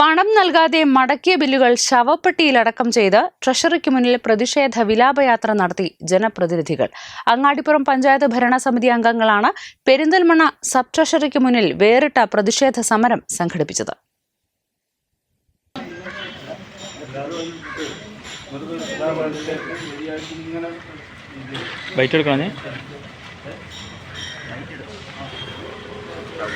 പണം നൽകാതെ മടക്കിയ ബില്ലുകൾ ശവപ്പെട്ടിയിലടക്കം ചെയ്ത് ട്രഷറിക്ക് മുന്നിൽ പ്രതിഷേധ വിലാപയാത്ര നടത്തി ജനപ്രതിനിധികൾ. അങ്ങാടിപ്പുറം പഞ്ചായത്ത് ഭരണസമിതി അംഗങ്ങളാണ് പെരിന്തൽമണ്ണ സബ് ട്രഷറിക്ക് മുന്നിൽ വേറിട്ട പ്രതിഷേധ സമരം സംഘടിപ്പിച്ചത്.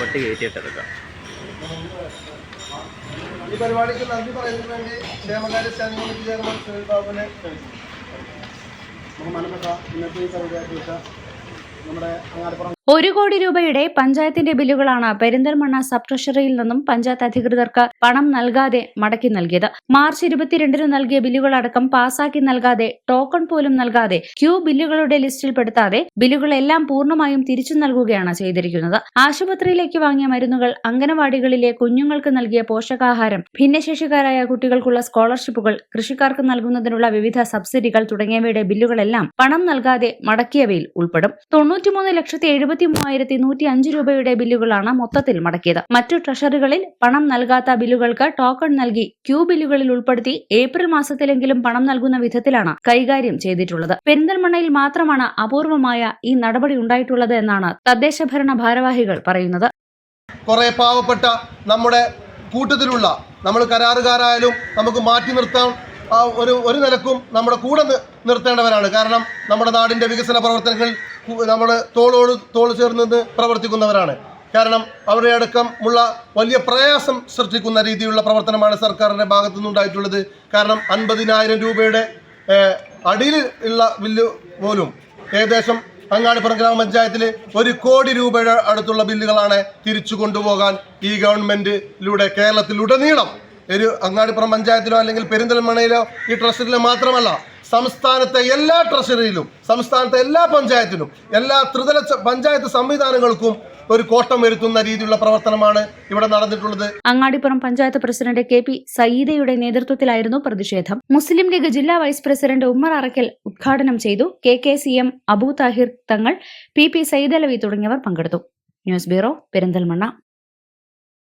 പട്ടി കയറ്റിയിട്ടെടുക്കാം. ഈ പരിപാടിക്ക് നന്ദി പറയുന്നതിന് വേണ്ടി ക്ഷേമകാര്യ സ്റ്റാൻഡിംഗ് കമ്മിറ്റി ചെയർമാൻ സുനിൽ ബാബുവിനെ ക്ഷണിച്ചു മനസ്സിലാക്കാം ഇന്നത്തെ ഈ പരിപാടിയാക്കിയിട്ട് നമ്മുടെ അങ്ങാടിപ്പുറം ഒരു കോടി രൂപയുടെ പഞ്ചായത്തിന്റെ ബില്ലുകളാണ് പെരിന്തൽമണ്ണ സബ് ട്രഷറിയിൽ നിന്നും പഞ്ചായത്ത് അധികൃതർക്ക് പണം നൽകാതെ മടക്കി നൽകിയത്. മാർച്ച് ഇരുപത്തിരണ്ടിന് നൽകിയ ബില്ലുകളടക്കം പാസാക്കി നൽകാതെ ടോക്കൺ പോലും നൽകാതെ ക്യൂ ബില്ലുകളുടെ ലിസ്റ്റിൽപ്പെടുത്താതെ ബില്ലുകളെല്ലാം പൂർണമായും തിരിച്ചു നൽകുകയാണ് ചെയ്തിരിക്കുന്നത്. ആശുപത്രിയിലേക്ക് വാങ്ങിയ മരുന്നുകൾ അംഗനവാടികളിലെ കുഞ്ഞുങ്ങൾക്ക് നൽകിയ പോഷകാഹാരം ഭിന്നശേഷിക്കാരായ കുട്ടികൾക്കുള്ള സ്കോളർഷിപ്പുകൾ കൃഷിക്കാർക്ക് നൽകുന്നതിനുള്ള വിവിധ സബ്സിഡികൾ തുടങ്ങിയവയുടെ ബില്ലുകളെല്ലാം പണം നൽകാതെ മടക്കിയവയിൽ ഉൾപ്പെടും. തൊണ്ണൂറ്റിമൂന്ന് ലക്ഷത്തി എഴുപത്തി മൂവായിരത്തി നൂറ്റി അഞ്ച് രൂപയുടെ ബില്ലുകളാണ് മൊത്തത്തിൽ മടക്കിയത്. മറ്റു ട്രഷറികളിൽ പണം നൽകാത്ത ബില്ലുകൾക്ക് ടോക്കൺ നൽകി ക്യൂ ബില്ലുകളിൽ ഉൾപ്പെടുത്തി ഏപ്രിൽ മാസത്തിലെങ്കിലും പണം നൽകുന്ന വിധത്തിലാണ് കൈകാര്യം ചെയ്തിട്ടുള്ളത്. പെരിന്തൽമണ്ണയിൽ മാത്രമാണ് അപൂർവമായ ഈ നടപടി ഉണ്ടായിട്ടുള്ളത് എന്നാണ് തദ്ദേശ ഭരണ ഭാരവാഹികൾ പറയുന്നത്. കുറെ പാവപ്പെട്ട നമ്മുടെ കൂട്ടത്തിലുള്ള നമ്മൾ കരാറുകാരായാലും നമുക്ക് മാറ്റി നിർത്താൻ ഒരു ഒരു നിലക്കും നമ്മുടെ കൂടെ നിർത്തേണ്ടവരാണ്. കാരണം നമ്മുടെ നാടിന്റെ വികസന പ്രവർത്തനങ്ങളിൽ നമ്മൾ തോളോട് തോൾ ചേർന്ന് പ്രവർത്തിക്കുന്നവരാണ്. കാരണം അവരുടെ അടക്കം ഉള്ള വലിയ പ്രയാസം സൃഷ്ടിക്കുന്ന രീതിയിലുള്ള പ്രവർത്തനമാണ് സർക്കാരിന്റെ ഭാഗത്തു നിന്നുണ്ടായിട്ടുള്ളത്. കാരണം അൻപതിനായിരം രൂപയുടെ അടിയിൽ ഉള്ള ബില്ല് പോലും ഏകദേശം അങ്ങാടിപ്പുറം ഗ്രാമപഞ്ചായത്തിൽ ഒരു കോടി രൂപയുടെ അടുത്തുള്ള ബില്ലുകളാണ് തിരിച്ചു കൊണ്ടുപോകാൻ ഈ ഗവൺമെന്റിലൂടെ കേരളത്തിലുടനീളം. ഒരു അങ്ങാടിപ്പുറം പഞ്ചായത്തിലോ അല്ലെങ്കിൽ പെരിന്തൽമണയിലോ ഈ ട്രസ്റ്റിലോ മാത്രമല്ല സംസ്ഥാനത്തെ എല്ലാ ട്രഷറിയിലും സംസ്ഥാനത്തെ എല്ലാ പഞ്ചായത്തിലും എല്ലാ ത്രിതല പഞ്ചായത്ത് സംവിധാനങ്ങൾക്കും ഒരു കോട്ടം വരുത്തുന്ന രീതിയിലുള്ള പ്രവർത്തനമാണ് ഇവിടെ നടന്നിട്ടുള്ളത്. Angadipuram panchayat president K P സയ്യിദയുടെ നേതൃത്വത്തിലായിരുന്നു പ്രതിഷേധം. മുസ്ലിം ലീഗ് ജില്ലാ വൈസ് പ്രസിഡന്റ് ഉമ്മർ അറക്കൽ ഉദ്ഘാടനം ചെയ്തു. K K C M Abu Thahir Thangal P P Sayyidalavi തുടങ്ങിയവർ പങ്കെടുത്തു. News bureau Perinthalmanna.